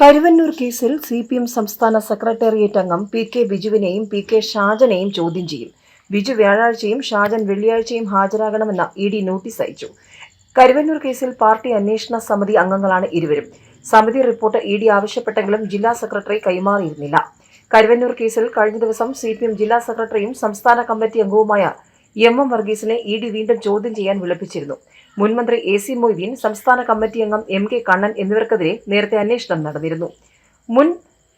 കരുവന്നൂർ കേസിൽ C P M സംസ്ഥാന secretariat അംഗം പി കെ ബിജുവിനെയും പി കെ ഷാജനെയും ചോദ്യം ചെയ്യും. ബിജു വ്യാഴാഴ്ചയും ഷാജൻ വെള്ളിയാഴ്ചയും ഹാജരാകണമെന്ന ഇ ഡി നോട്ടീസ് അയച്ചു. കരുവന്നൂർ കേസിൽ പാർട്ടി അന്വേഷണ സമിതി അംഗങ്ങളാണ് ഇരുവരും. സമിതി റിപ്പോർട്ട് ഇ ഡി ആവശ്യപ്പെട്ടെങ്കിലും ജില്ലാ സെക്രട്ടറി കൈമാറിയിരുന്നില്ല. കരുവന്നൂർ കേസിൽ കഴിഞ്ഞ ദിവസം സി പി എം ജില്ലാ സെക്രട്ടറിയും സംസ്ഥാന കമ്മിറ്റി അംഗവുമായ എം എം വർഗീസിനെ ഇ ഡി വീണ്ടും ചോദ്യം ചെയ്യാൻ വിളിപ്പിച്ചിരുന്നു. മുൻമന്ത്രി എ സി മൊയ്തീൻ സംസ്ഥാന കമ്മിറ്റി അംഗം എം കെ കണ്ണൻ എന്നിവർക്കെതിരെ നേരത്തെ അന്വേഷണം നടന്നിരുന്നു. മുൻ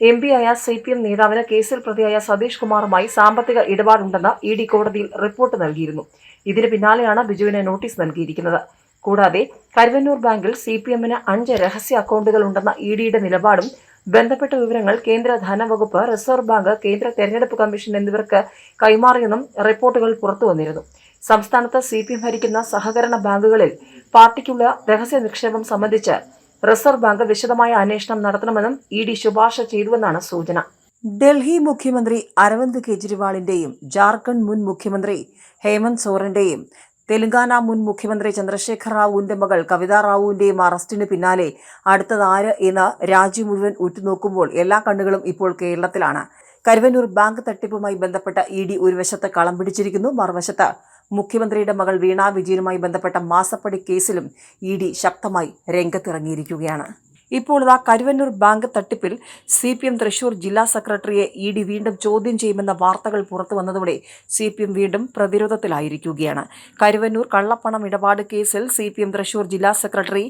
എം ആയ സി പി എം നേതാവിന് കേസിൽ പ്രതിയായ സതീഷ് കുമാറുമായി സാമ്പത്തിക ഇടപാടുണ്ടെന്ന് ഇ ഡി കോടതിയിൽ റിപ്പോർട്ട് നൽകിയിരുന്നു. ഇതിന് പിന്നാലെയാണ് ബിജുവിന് നോട്ടീസ് നൽകിയിരിക്കുന്നത്. കൂടാതെ കരുവന്നൂർ ബാങ്കിൽ സി പി എമ്മിന് അഞ്ച് രഹസ്യ അക്കൗണ്ടുകൾ ഉണ്ടെന്ന ഇ ഡിയുടെ നിലപാടും ബന്ധപ്പെട്ട വിവരങ്ങൾ കേന്ദ്ര ധനവകുപ്പ് റിസർവ് ബാങ്ക് കേന്ദ്ര തെരഞ്ഞെടുപ്പ് കമ്മീഷൻ എന്നിവർക്ക് കൈമാറിയെന്നും റിപ്പോർട്ടുകൾ പുറത്തുവന്നിരുന്നു സംസ്ഥാനത്ത് സി പി എം ഭരിക്കുന്ന സഹകരണ ബാങ്കുകളിൽ പാർട്ടിക്കുള്ള രഹസ്യ നിക്ഷേപം സംബന്ധിച്ച് റിസർവ് ബാങ്ക് വിശദമായ അന്വേഷണം നടത്തണമെന്നും ഇ ഡി ശുപാർശ ചെയ്തുവെന്നാണ് സൂചന. ഡൽഹി മുഖ്യമന്ത്രി അരവിന്ദ് കെജ്രിവാളിന്റെയും ജാർഖണ്ഡ് മുൻ മുഖ്യമന്ത്രി ഹേമന്ത് സോറന്റെയും തെലങ്കാന മുൻ മുഖ്യമന്ത്രി ചന്ദ്രശേഖർ റാവുവിന്റെ മകൾ കവിതാ റാവുവിന്റെയും അറസ്റ്റിന് പിന്നാലെ അടുത്തതാര് എന്ന് രാജ്യം മുഴുവൻ ഉറ്റുനോക്കുമ്പോൾ എല്ലാ കണ്ണുകളും ഇപ്പോൾ കേരളത്തിലാണ്. കരുവന്നൂർ ബാങ്ക് തട്ടിപ്പുമായി ബന്ധപ്പെട്ട ഇ ഡി ഒരു വശത്ത് കളം പിടിച്ചിരിക്കുന്നു മറുവശത്ത് മുഖ്യമന്ത്രിയുടെ മകൾ വീണാ വിജയനുമായി ബന്ധപ്പെട്ട മാസപ്പടി കേസിലും ഇ ഡി ശക്തമായി രംഗത്തിറങ്ങിയിരിക്കുകയാണ്. ഇപ്പോൾ ഇതാ കരുവന്നൂർ ബാങ്ക് തട്ടിപ്പിൽ സി പി എം തൃശൂർ ജില്ലാ സെക്രട്ടറിയെ ഇ ഡി വീണ്ടും ചോദ്യം ചെയ്യുമെന്ന വാർത്തകൾ പുറത്തു വന്നതോടെ സി പി എം വീണ്ടും പ്രതിരോധത്തിലായിരിക്കുകയാണ്. കരുവന്നൂർ കള്ളപ്പണം ഇടപാട് കേസിൽ സി പി എം തൃശൂർ ജില്ലാ സെക്രട്ടറി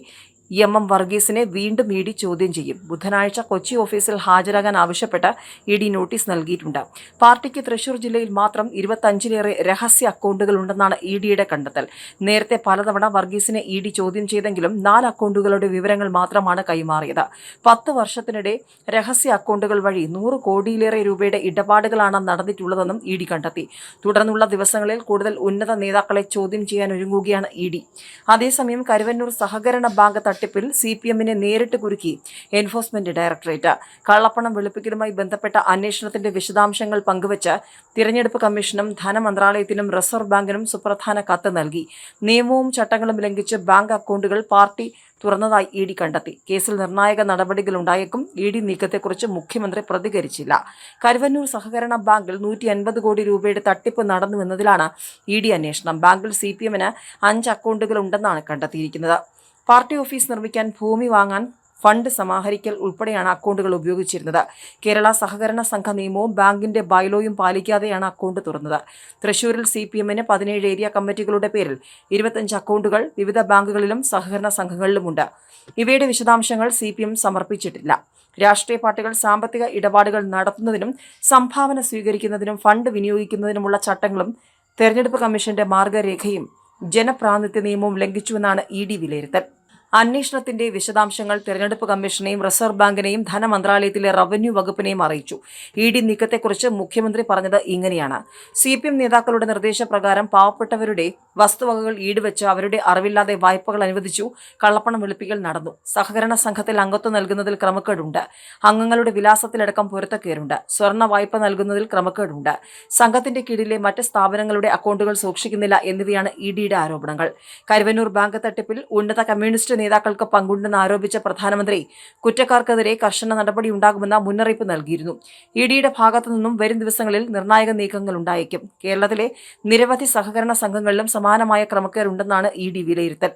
എം എം വർഗീസിനെ വീണ്ടും ഇ ഡി ചോദ്യം ചെയ്യും. ബുധനാഴ്ച കൊച്ചി ഓഫീസിൽ ഹാജരാകാൻ ആവശ്യപ്പെട്ട് ഇ ഡി നോട്ടീസ് നൽകിയിട്ടുണ്ട്. പാർട്ടിക്ക് തൃശൂർ ജില്ലയിൽ മാത്രം ഇരുപത്തഞ്ചിലേറെ രഹസ്യ അക്കൗണ്ടുകൾ ഉണ്ടെന്നാണ് ഇ ഡിയുടെ കണ്ടെത്തൽ. നേരത്തെ പലതവണ വർഗീസിനെ ഇ ഡി ചോദ്യം ചെയ്തെങ്കിലും നാല് അക്കൗണ്ടുകളുടെ വിവരങ്ങൾ മാത്രമാണ് കൈമാറിയത്. പത്ത് വർഷത്തിനിടെ രഹസ്യ അക്കൗണ്ടുകൾ വഴി നൂറ് കോടിയിലേറെ രൂപയുടെ ഇടപാടുകളാണ് നടന്നിട്ടുള്ളതെന്നും ഇ ഡി കണ്ടെത്തി. തുടർന്നുള്ള ദിവസങ്ങളിൽ കൂടുതൽ ഉന്നത നേതാക്കളെ ചോദ്യം ചെയ്യാൻ ഒരുങ്ങുകയാണ് ഇ ഡി. അതേസമയം കരുവന്നൂർ സഹകരണ ബാങ്ക് തട്ടിപ്പിൽ സി പി എമ്മിനെ നേരിട്ട് കുരുക്കി എൻഫോഴ്സ്മെന്റ് ഡയറക്ടറേറ്റ്. കള്ളപ്പണം വെളുപ്പിക്കലുമായി ബന്ധപ്പെട്ട അന്വേഷണത്തിന്റെ വിശദാംശങ്ങൾ പങ്കുവച്ച് തിരഞ്ഞെടുപ്പ് കമ്മീഷനും ധനമന്ത്രാലയത്തിനും റിസർവ് ബാങ്കിനും സുപ്രധാന കത്ത് നൽകി. നിയമവും ചട്ടങ്ങളും ലംഘിച്ച് ബാങ്ക് അക്കൗണ്ടുകൾ പാർട്ടി തുറന്നതായി ഇ ഡി കണ്ടെത്തി. കേസിൽ നിർണായക നടപടികളുണ്ടായേക്കും ഇ ഡി നീക്കത്തെക്കുറിച്ച് മുഖ്യമന്ത്രി പ്രതികരിച്ചില്ല. കരുവന്നൂർ സഹകരണ ബാങ്കിൽ നൂറ്റി അൻപത് കോടി രൂപയുടെ തട്ടിപ്പ് നടന്നുവെന്നതിലാണ് ഇ ഡി അന്വേഷണം. ബാങ്കിൽ സി പി എമ്മിന് അഞ്ച് അക്കൗണ്ടുകൾ ഉണ്ടെന്നാണ് കണ്ടെത്തിയിരിക്കുന്നത്. പാർട്ടി ഓഫീസ് നിർമ്മിക്കാൻ ഭൂമി വാങ്ങാൻ ഫണ്ട് സമാഹരിക്കൽ ഉൾപ്പെടെയാണ് അക്കൗണ്ടുകൾ ഉപയോഗിച്ചിരുന്നത്. കേരള സഹകരണ സംഘ നിയമവും ബാങ്കിന്റെ ബൈലോയും പാലിക്കാതെയാണ് അക്കൗണ്ട് തുറന്നത്. തൃശൂരിൽ സി പി എമ്മിന് പതിനേഴ് ഏരിയ കമ്മിറ്റികളുടെ പേരിൽ ഇരുപത്തഞ്ച് അക്കൗണ്ടുകൾ വിവിധ ബാങ്കുകളിലും സഹകരണ സംഘങ്ങളിലുമുണ്ട്. ഇവയുടെ വിശദാംശങ്ങൾ സി പി എം സമർപ്പിച്ചിട്ടില്ല. രാഷ്ട്രീയ പാർട്ടികൾ സാമ്പത്തിക ഇടപാടുകൾ നടത്തുന്നതിനും സംഭാവന സ്വീകരിക്കുന്നതിനും ഫണ്ട് വിനിയോഗിക്കുന്നതിനുമുള്ള ചട്ടങ്ങളും തെരഞ്ഞെടുപ്പ് കമ്മീഷന്റെ മാർഗരേഖയും ജനപ്രാതിനിധ്യ നിയമവും ലംഘിച്ചുവെന്നാണ് ഇ ഡി വിലയിരുത്തൽ. അന്വേഷണത്തിന്റെ വിശദാംശങ്ങൾ തെരഞ്ഞെടുപ്പ് കമ്മീഷനെയും റിസർവ് ബാങ്കിനെയും ധനമന്ത്രാലയത്തിലെ റവന്യൂ വകുപ്പിനെയും അറിയിച്ചു. ഇ ഡി നീക്കത്തെക്കുറിച്ച് മുഖ്യമന്ത്രി പറഞ്ഞത് ഇങ്ങനെയാണ്. സി പി എം നേതാക്കളുടെ നിർദ്ദേശപ്രകാരം പാവപ്പെട്ടവരുടെ വസ്തുവകകൾ ഈടുവെച്ച് അവരുടെ അറിവില്ലാതെ വായ്പകൾ അനുവദിച്ചു. കള്ളപ്പണം വെളുപ്പിക്കൽ നടന്നു. സഹകരണ സംഘത്തിൽ അംഗത്വം നൽകുന്നതിൽ ക്രമക്കേടുണ്ട്. അംഗങ്ങളുടെ വിലാസത്തിലടക്കം പൊരുത്തക്കേറുണ്ട് സ്വർണ വായ്പ നൽകുന്നതിൽ ക്രമക്കേടുണ്ട്. സംഘത്തിന്റെ കീഴിലെ മറ്റ് സ്ഥാപനങ്ങളുടെ അക്കൗണ്ടുകൾ സൂക്ഷിക്കുന്നില്ല എന്നിവയാണ് ഇ ഡിയുടെ ആരോപണങ്ങൾ. കരുവന്നൂർ ബാങ്ക് തട്ടിപ്പിൽ ഉന്നത കമ്മ്യൂണിസ്റ്റ് നേതാക്കൾക്ക് പങ്കുണ്ടെന്ന് ആരോപിച്ച പ്രധാനമന്ത്രി കുറ്റക്കാർക്കെതിരെ കർശന നടപടി ഉണ്ടാകുമെന്ന മുന്നറിയിപ്പ് നൽകിയിരുന്നു. ഇ ഡിയുടെ ഭാഗത്തു നിന്നും വരും ദിവസങ്ങളിൽ നിർണായക നീക്കങ്ങൾ ഉണ്ടായേക്കും. കേരളത്തിലെ നിരവധി സഹകരണ സംഘങ്ങളിലും സമാനമായ ക്രമക്കേറുണ്ടെന്നാണ് ഇ ഡി വിലയിരുത്തൽ.